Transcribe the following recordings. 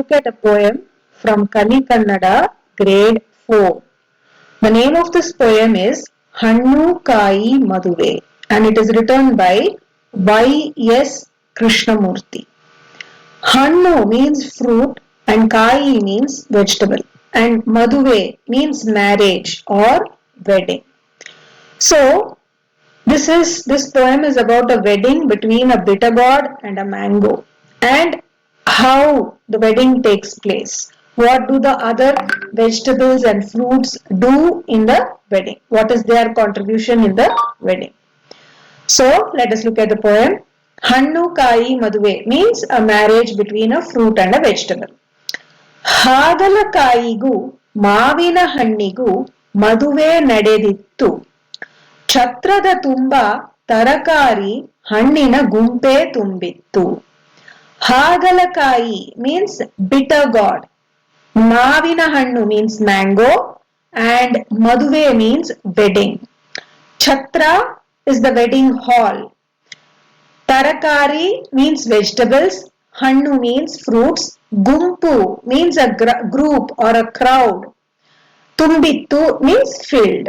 look at a poem from Kali Kannada, grade 4. The name of this poem is Hannu Kai Maduve and it is written by Y.S. Krishnamurti. Hannu means fruit and Kai means vegetable and Maduve means marriage or wedding. So, this is this poem is about a wedding between a bitter god and a mango and how the wedding takes place what do the other vegetables and fruits do in the wedding what is their contribution in the wedding so let us look at the poem hannu kai maduve means a marriage between a fruit and a vegetable ಹಾಗಲಕಾಯಿಗೂ ಮಾವಿನ ಹಣ್ಣಿಗೂ ಮದುವೆ ನಡೆದಿತ್ತು ಛತ್ರದ ತುಂಬ ತರಕಾರಿ ಹಣ್ಣಿನ ಗುಂಪೆ ತುಂಬಿತ್ತು Hagalakai means bitter god. Mavina hannu means mango and Maduve means wedding. Chhatra is the wedding hall. Tarakari means vegetables. Hannu means fruits. Gumpu means a group or a crowd. Tumbittu means filled.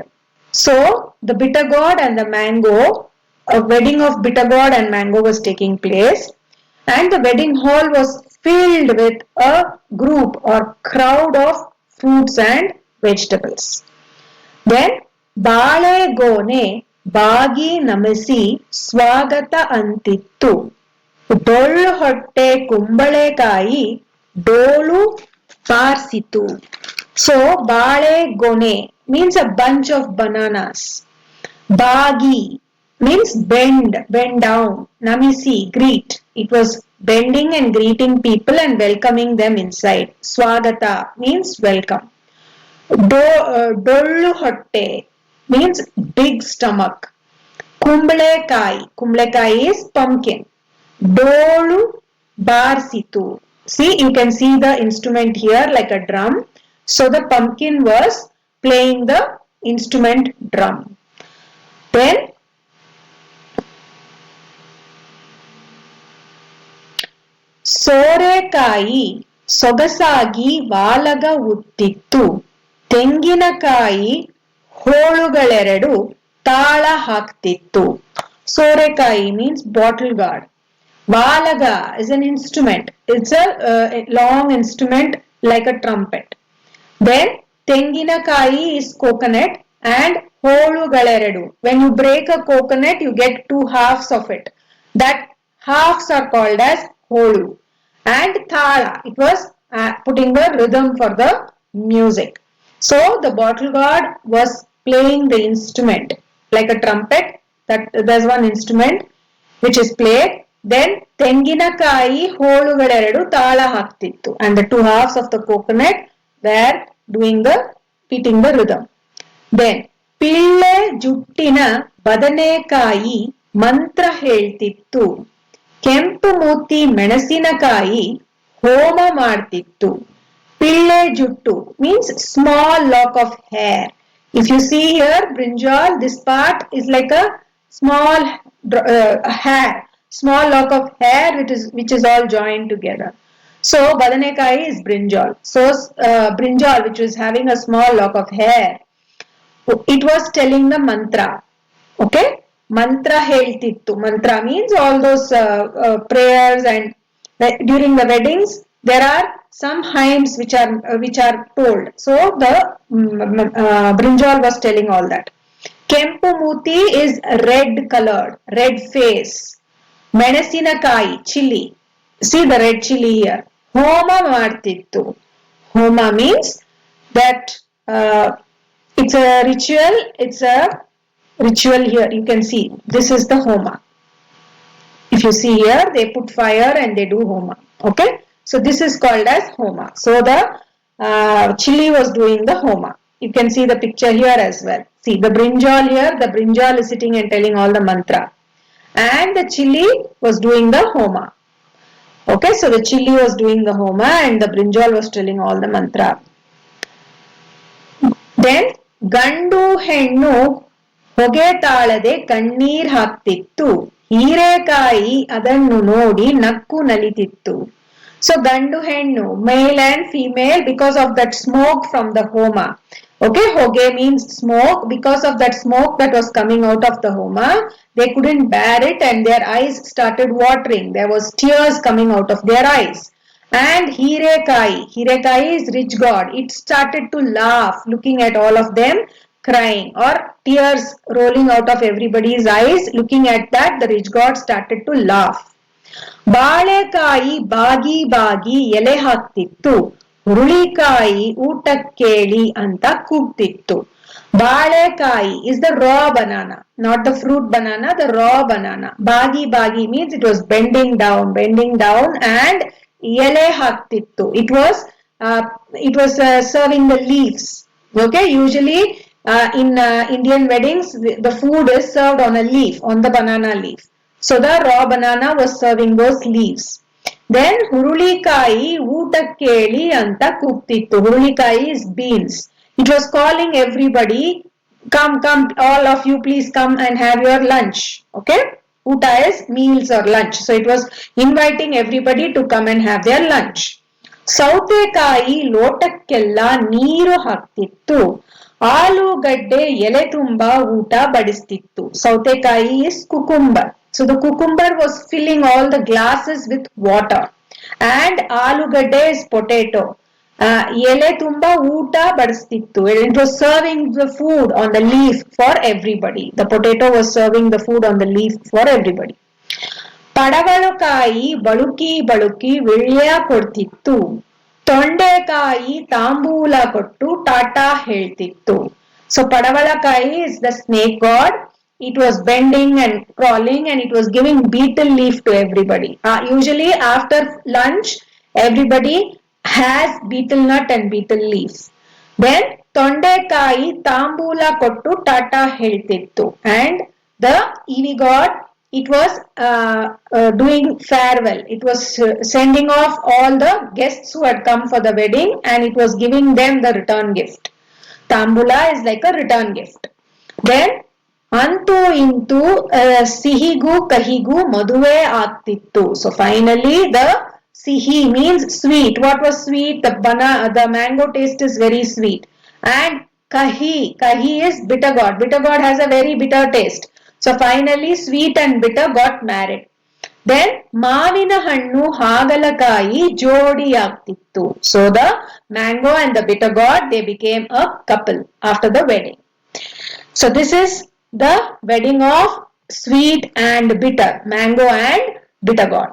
So the bitter god and the mango, a wedding of bitter god and mango was taking place and the wedding hall was filled with a group or crowd of fruits and vegetables. Then ಬಾಳೆಗೋನೆ ಬಾಗಿ ನಮಿಸಿ ಸ್ವಾಗತ ಅಂತಿತ್ತು ಡೊಳ್ಳು ಹೊಟ್ಟೆ ಕುಂಬಳೆಕಾಯಿ ಡೋಳು ಬಾರಿಸಿತು so ಬಾಳೆಗೊನೆ means a bunch of bananas. Bagi means bend, bend down. Namisi, greet. It was bending and greeting people and welcoming them inside. Swagata means welcome. Do, uh, hotte means big stomach. Kumblekai, kumblekai is pumpkin. Dolu barsitu. See, you can see the instrument here like a drum. So the pumpkin was playing the instrument drum. Then ಸೋರೆಕಾಯಿ ಸೊಗಸಾಗಿ ವಾಲಗ ಉತ್ತಿತ್ತು ತೆಂಗಿನಕಾಯಿ ಹೋಳುಗಳೆರಡು ತಾಳ ಹಾಕ್ತಿತ್ತು ಸೋರೆಕಾಯಿ means bottle gourd ವಾಲಗ is an instrument it's a long instrument like a trumpet then ತೆಂಗಿನಕಾಯಿ is coconut and ಹೋಳುಗಳೆರಡು when you break a coconut you get two halves of it that halves are called as holu and thala it was uh, putting the rhythm for the music so the bottle god was playing the instrument like a trumpet that there's one instrument which is played then ತೆಂಗಿನಕಾಯಿ ಹೋಳುಗಳೆರಡು ತಾಳ ಹಾಕ್ತಿತ್ತು and the two halves of the coconut were doing the beating the rhythm. Then Pillai ಜುಟ್ಟಿನ ಬದನೆಕಾಯಿ ಮಂತ್ರ ಹೇಳ್ತಿತ್ತು ಕೆಂಪು ಮೂತಿ ಮೆಣಸಿನಕಾಯಿ ಹೋಮ ಮಾಡ್ತಿತ್ತು ಪಿಳ್ಳೆ ಜುಟ್ಟು means small lock of hair if you see here brinjal this part is like a small hair small lock of hair which is which is all joined together so badanekai is brinjal so uh, brinjal which was having a small lock of hair it was telling the mantra okay mantra heltittu mantra means all those uh, uh, prayers and during the weddings there are some hymns which are which are told so the um, brinjal was telling all that kempu muti is red colored red face ಮೆಣಸಿನಕಾಯಿ chilli C the red chilli year ಹೋಮ ಮಾಡ್ತಿತ್ತು ಹೋಮ means that it's a ritual it's ritual here. You can see this is the Homa. If you see here, they put fire and they do Homa. Okay. So this is called as Homa. So the uh, was doing the Homa. You can see the picture here as well. See the brinjal here. The brinjal is sitting and telling all the mantra. And the chili was doing the Homa. Okay, so the chili was doing the Homa and the brinjal was telling all the mantra. Then Gandu Hennu ಹೊಗೆ ತಾಳದೆ ಕಣ್ಣೀರ್ ಹಾಕ್ತಿತ್ತು ಹೀರೆಕಾಯಿ ಅದನ್ನು ನೋಡಿ ನಕ್ಕು ನಲಿತಿತ್ತು so ಗಂಡು ಹೆಣ್ಣು male and female because of that smoke from the ಹೋಮ okay hoge means smoke because of that smoke that was coming out of the homa they couldn't bear it and their eyes started watering there was tears coming out of their eyes and hirekai hirekai is rich god it started to laugh looking at all of them crying or tears rolling out of everybody's eyes looking at that the rich god started to laugh ಬಾಳೆಕಾಯಿ ಬಾಗಿ ಬಾಗಿ ಎಲೆ ಹಾಕ್ತಿತ್ತು ಹುರುಳಿಕಾಯಿ ಊಟಕ್ಕೇಳಿ ಅಂತ ಕೂಗ್ತಿತ್ತು ಬಾಳೆಕಾಯಿ is the Ra banana not the fruit banana the Ra banana ಬಾಗಿ ಬಾಗಿ means it was bending down bending down and ಎಲೆ ಹಾಕ್ತಿತ್ತು it was it was serving the leaves okay usually uh, in uh, indian weddings the, the food is served on a leaf on the banana leaf so the raw banana was serving those leaves then ಹುರುಳಿಕಾಯಿ ಊಟಕ್ಕೇಳಿ ಅಂತ ಕೂಗ್ತಿತ್ತು ಹುರುಳಿಕಾಯಿ is beans it was calling everybody come come all of you please come and have your lunch okay uta is meals or lunch so it was inviting everybody to come and have their lunch ಸೌತೆಕಾಯಿ ಲೋಟಕ್ಕೆಲ್ಲ ನೀರು ಹಾಕ್ತಿತ್ತು ಆಲೂಗಡ್ಡೆ ಎಲೆ ತುಂಬ ಊಟ ಬಡಿಸ್ತಿತ್ತು ಸೌತೆಕಾಯಿ is cucumber so the cucumber was filling all the glasses with water and ಆಲೂಗಡ್ಡೆ is potato ಎಲೆ ತುಂಬಾ ಊಟ ಬಡಿಸ್ತಿತ್ತು it was serving the food on the leaf for everybody the potato was serving the food on the leaf for everybody ಪಡವಲಕಾಯಿ ಬಳುಕಿ ಬಳುಕಿ ವಿಳ್ಯ ಕೊಡ್ತಿತ್ತು ತೊಂಡೆಕಾಯಿ ತಾಂಬೂಲ ಕೊಟ್ಟು ಟಾಟಾ ಹೇಳ್ತಿತ್ತು ಸೊ ಪಡವಲಕಾಯಿ is the snake god it was bending and crawling and it was giving beetle leaf to everybody uh, usually after lunch everybody has beetle nut and beetle leaf then ತೊಂಡೆಕಾಯಿ ತಾಂಬೂಲ ಕೊಟ್ಟು Tata ಹೇಳ್ತಿತ್ತು and the EV god it was uh, uh, doing farewell. It was uh, sending off all the guests who had come for the wedding and it was giving them the return gift. Tambula is like a return gift. Then, Antu Intu uh, Sihigu Kahigu madhuve Atittu. So finally, the Sihi means sweet. What was sweet? The, banana, the mango taste is very sweet. And Kahi, Kahi is bitter gourd. Bitter gourd has a very bitter taste. so finally sweet and bitter got married then ಮಾವಿನ ಹಣ್ಣು ಹಾಗಲಕಾಯಿ ಜೋಡಿ ಆಗ್ತಿತ್ತು so the mango and the bitter god they became a couple after the wedding so this is the wedding of sweet and bitter mango and bitter god